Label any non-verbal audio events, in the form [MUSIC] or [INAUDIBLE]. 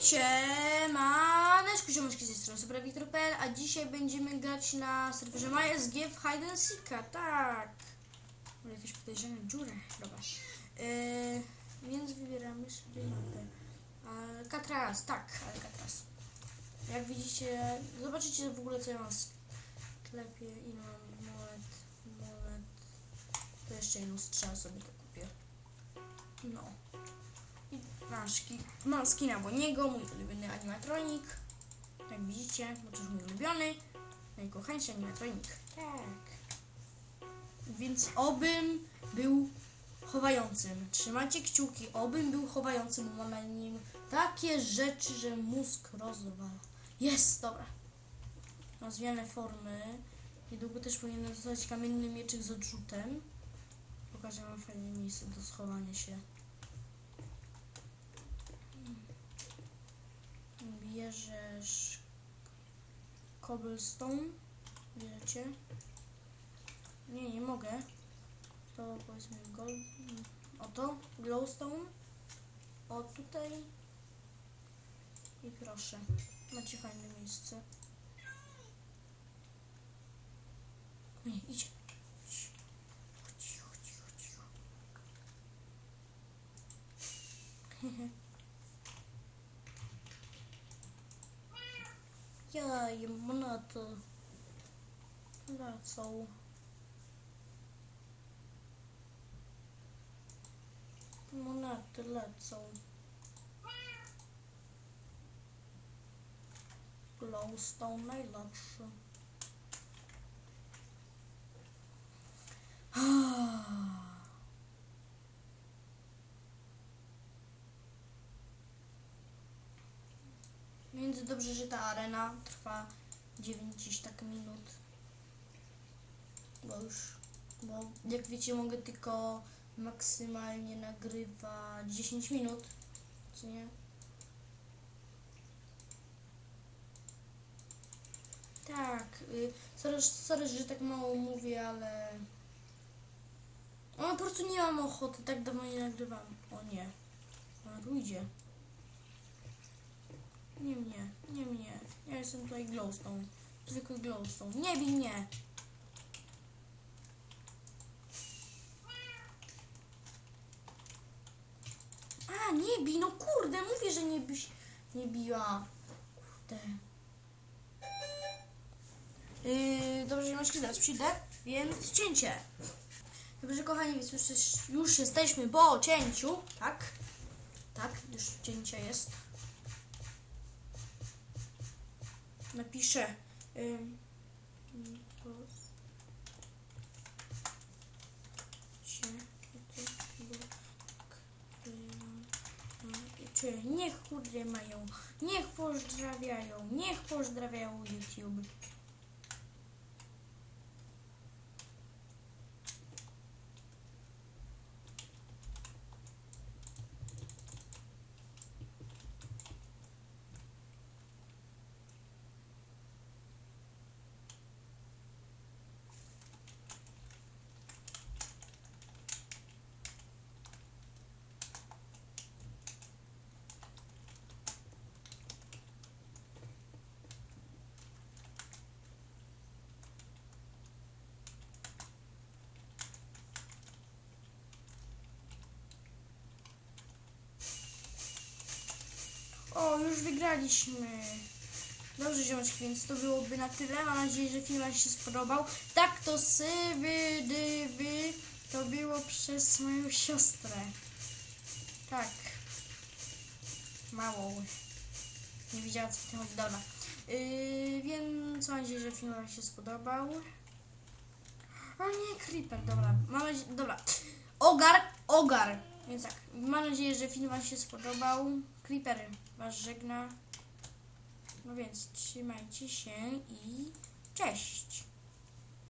Siemaneczku, ziomeczki z tej strony Super Wiktor.pl, a dzisiaj będziemy grać na serwerze MySG w Hide and Seeka, tak. Mam jakieś podejrzane dziurę, dobra. Yy, więc wybieramy sobie mapę. Alcatraz, tak, Alcatraz. Jak widzicie, zobaczycie w ogóle co ja mam w sklepie, ile mam monet, monet. To jeszcze jedną strzał sobie to kupię. No. Mam, szki, mam skina Boniego, mój ulubiony animatronik. Jak widzicie, bo to już mój ulubiony, najkochańszy animatronik. Tak. Więc obym był chowającym. Trzymajcie kciuki, obym był chowającym, bo mam na nim takie rzeczy, że mózg rozwala. Jest, dobra. Mam zmianę formy. Niedługo też powinien zostać kamienny mieczyk z odrzutem. Pokażę wam fajne miejsce do schowania się. Bierzesz cobblestone, bierzecie. Nie, nie mogę. To powiedzmy gold, oto, glowstone. O tutaj. I proszę, macie fajne miejsce. Nie, idź. [LAUGHS] ayın bunu atı. That's all. Bunu attı. That's all. Glowstone najlepszy. Więc dobrze, że ta arena trwa 9 gdzieś tak minut. Bo już, bo jak wiecie mogę tylko maksymalnie nagrywać 10 minut, co nie? Tak, y, sorry, sorry, że tak mało mówię, ale... O, po prostu nie mam ochoty, tak dawno nie nagrywam. O nie, idzie. Nie mnie, nie mnie. Ja jestem tutaj glowstone. Zwykły glowstone. Nie bij mnie! A, nie bij, no kurde, mówię, że nie byś nie biła. Kurde. Yy, dobrze, ziomeczki, zaraz przyjdę, więc cięcie. Dobrze, kochani, więc już, już jesteśmy po cięciu, tak? Tak, już cięcie jest. Napiszę czy niech kurde mają, niech pozdrawiają, niech pozdrawiają YouTube. O, już wygraliśmy. Dobrze, ziomeczki, więc to byłoby na tyle. Mam nadzieję, że film się spodobał. Tak, to sywy, dywy, to było przez moją siostrę. Tak. Małą. Nie wiedziała, co w tym. Dobra. Yy, więc mam nadzieję, że film się spodobał. O nie, creeper, dobra. Mam nadzieję, dobra. Ogar, ogar. Więc tak, mam nadzieję, że film Wam się spodobał. Creeper Was żegna. No więc trzymajcie się i cześć.